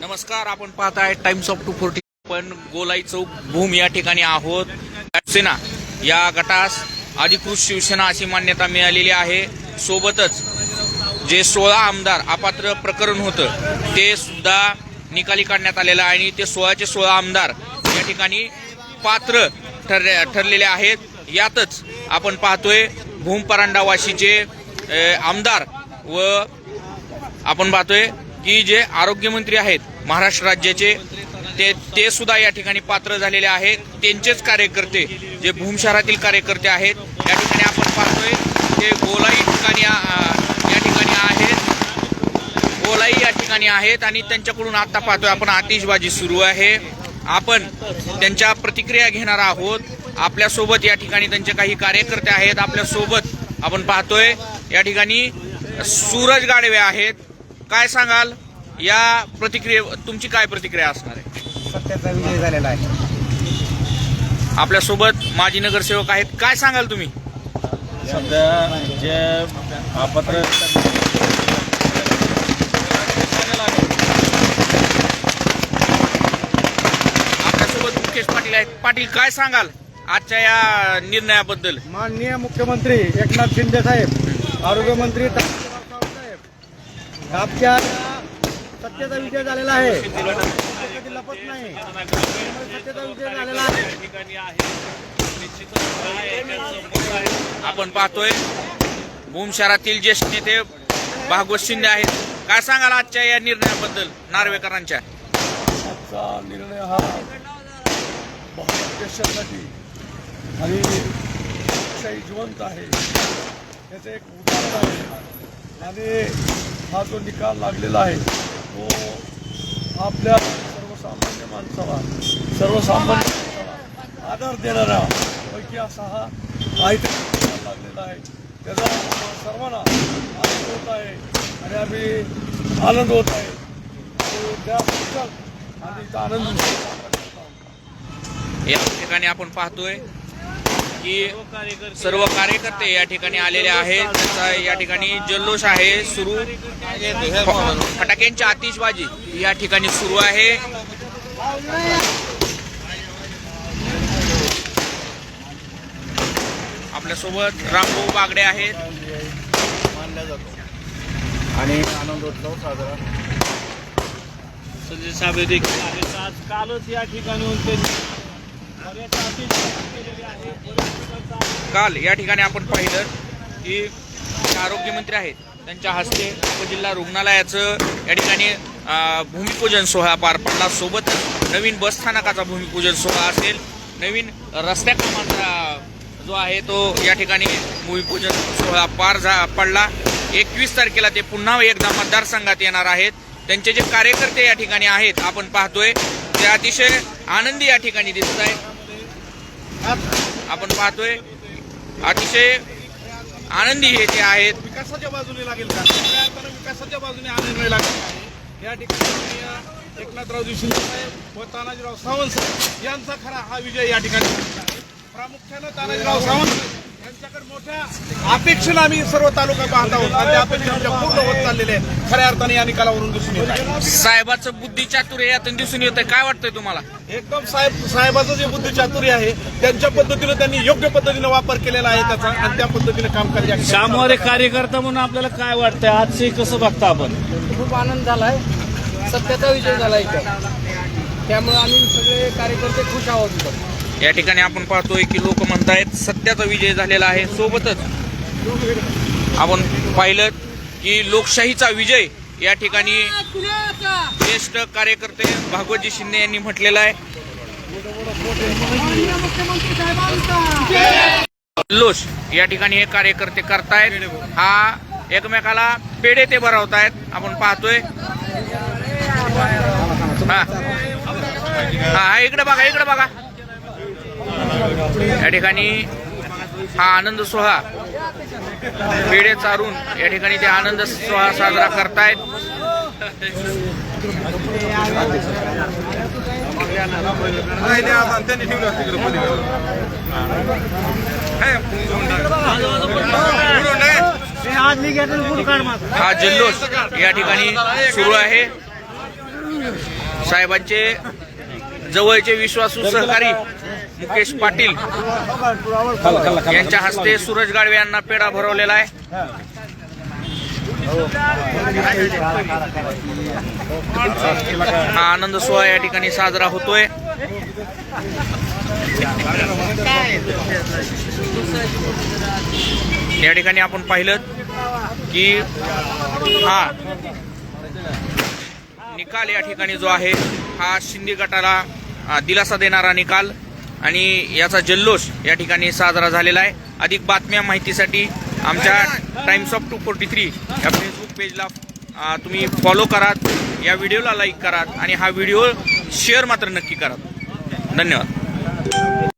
नमस्कार आपण पाहत आहे टाइम्स ऑफ टू फोर्टी पण गोलाई चौक भूम या ठिकाणी आहोत. शिवसेना या गटास अधिकृत शिवसेना अशी मान्यता मिळालेली आहे. सोबतच जे सोळा आमदार अपात्र प्रकरण होतं ते सुद्धा निकाली काढण्यात आलेलं आहे आणि ते सोळाचे सोळा आमदार या ठिकाणी पात्र ठर ठरलेले आहेत. यातच आपण पाहतोय भूम परांडावाशीचे आमदार व आपण पाहतोय की जे आरोग्यमंत्री आहेत महाराष्ट्र राज्याचे ते ते सुद्धा या ठिकाणी पात्र झालेले आहेत. त्यांचेच कार्यकर्ते जे भूम शहरातील कार्यकर्ते आहेत या ठिकाणी आपण पाहतोय ते गोलाई ठिकाणी या ठिकाणी आहेत. गोलाई या ठिकाणी आहेत आणि त्यांच्याकडून आता पाहतोय आपण आतिषबाजी सुरू आहे. आपण त्यांच्या प्रतिक्रिया घेणार आहोत. आपल्यासोबत या ठिकाणी त्यांचे काही कार्यकर्ते आहेत. आपल्यासोबत आपण पाहतोय या ठिकाणी सूरज गाडवे आहेत. काय सांगाल? या प्रतिक्रिये तुमची काय प्रतिक्रिया असणार आहे? सत्याचा विजय झालेला आहे. आपल्यासोबत माजी नगरसेवक आहेत. काय सांगाल तुम्ही? सध्या जे अपात्र आपल्यासोबत मुकेश पाटील आहेत. पाटील काय सांगाल आजच्या या निर्णयाबद्दल? माननीय मुख्यमंत्री एकनाथ शिंदे साहेब आरोग्यमंत्री आपल्या सत्तेचा विजय झालेला आहे. लपत नाही. सत्तेचा विजय झालेला आहे. आपण पाहतोय भूम शहरातील ज्येष्ठ नेते भागवत शिंदे आहेत. काय सांगाल आजच्या या निर्णयाबद्दल नार्वेकरांच्या? आजचा निर्णय हा भारत देशासाठी आणि जिवंत आहे. याचं एक उदाहरण आहे. आणि हा जो निकाल लागलेला आहे तो आपल्या सर्वसामान्य माणसाला सर्वसामान्य माणसाला आधार देणारा पैकी असा हा काहीतरी निकाल लागलेला आहे. त्याचा सर्वांना आनंद होत आहे आणि आम्ही आनंद होत आहे. तो त्याबद्दल आणि आनंद या ठिकाणी आपण पाहतोय की सर्व कार्यकर्ते या ठिकाणी आलेले आहेत. त्यांचा या ठिकाणी जल्लोष आहे. सुरू फटाक्यांची आतिषबाजी या ठिकाणी सुरू आहे. आपल्यासोबत रामभाऊ बागडे आहेत. मानला जातो आणि आनंदोत्सव साजरा. संजय साहेब देखील आहेत. आज कालच या ठिकाणी काल या ठिकाणी आपण पाहिलं की जे आरोग्यमंत्री आहेत. त्यांच्या हस्ते उपजिल्हा रुग्णालयाचं या ठिकाणी भूमिपूजन सोहळा पार पडला सोबतच नवीन बसस्थानकाचा भूमिपूजन सोहळा असेल. नवीन रस्त्या कामाचा जो आहे तो या ठिकाणी भूमिपूजन सोहळा पार झा पडला. एकवीस तारखेला ते पुन्हा एकदा मतदारसंघात येणार आहेत. त्यांचे जे कार्यकर्ते या ठिकाणी आहेत आपण पाहतोय ते अतिशय आनंदी या ठिकाणी दिसत आहेत आपण पाहतोय. अतिशय आनंदी हे ते आहेत. विकासाच्या बाजूने लागेल का? विकासाच्या बाजूने आनंद लागेल आहे या ठिकाणी एकनाथराव एकनाथरावजी शिंदे साहेब व तानाजीराव सावंत यांचा खरा हा विजय या ठिकाणी प्रामुख्यानं तानाजीराव सावंत यांच्याकडे मोठ्या अपेक्षेनं आम्ही सर्व तालुका पाहत आहोत. आणि त्या अपेक्षा आमच्या पूर्ण होत चाललेल्या आहेत. खऱ्या अर्थाने या निकालावरून दिसून येत आहे. साहेबाचं बुद्धी चातुर्य यातून दिसून येतंय. काय वाटतंय तुम्हाला? एकदम साहेब साहेबाचं जे बुद्धिचातुर्य आहे त्यांच्या पद्धतीनं त्यांनी योग्य पद्धतीनं वापर केलेला आहे त्याचा आणि त्या पद्धतीने या ठिकाणी श्यामवारे कार्यकर्ता म्हणून आपल्याला काय वाटतंय? आजचे कसं बघता आपण? खूप आनंद झालाय. सत्याचा विजय झाला इथं. त्यामुळे आम्ही सगळे कार्यकर्ते खुश आहोत इथं. या ठिकाणी आपण पाहतोय की लोक म्हणतायत सत्याचा विजय झालेला आहे. सोबतच आपण पाहिलं की लोकशाहीचा विजय या ठिकाणी ज्येष्ठ कार्यकर्ते भागवतजी शिंदे यांनी म्हटलेलं आहे. जल्लोष या ठिकाणी हे कार्यकर्ते करतायत. हा एकमेकाला पेढे ते भरवतायत. आपण पाहतोय. हा. हा इकडे बघा इकडे बघा. या ठिकाणी हा आनंद सोहळा पेढे चारून या ठिकाणी ते आनंद सोहळा साजरा करतायत. हा जल्लोष या ठिकाणी सुरू आहे. साहेबांचे जवळचे विश्वासू सहकारी मुकेश पाटील यांच्या हस्ते सूरज गाडवे यांना पेढा भरवलेला आहे. हा आनंद सोहळा या ठिकाणी साजरा होतोय. या ठिकाणी आपण पाहिलं की हा निकाल या ठिकाणी जो आहे हा शिंदे गटाला दिलासा देणारा निकाल. आणि याचा जल्लोष या ठिकाणी साजरा झालेला आहे. अधिक बातम्या माहितीसाठी आमच्या Times of two forty three या फेसबुक पेजला तुम्ही फॉलो करा या व्हिडिओला लाईक करा आणि हा व्हिडिओ शेअर मात्र नक्की करा धन्यवाद.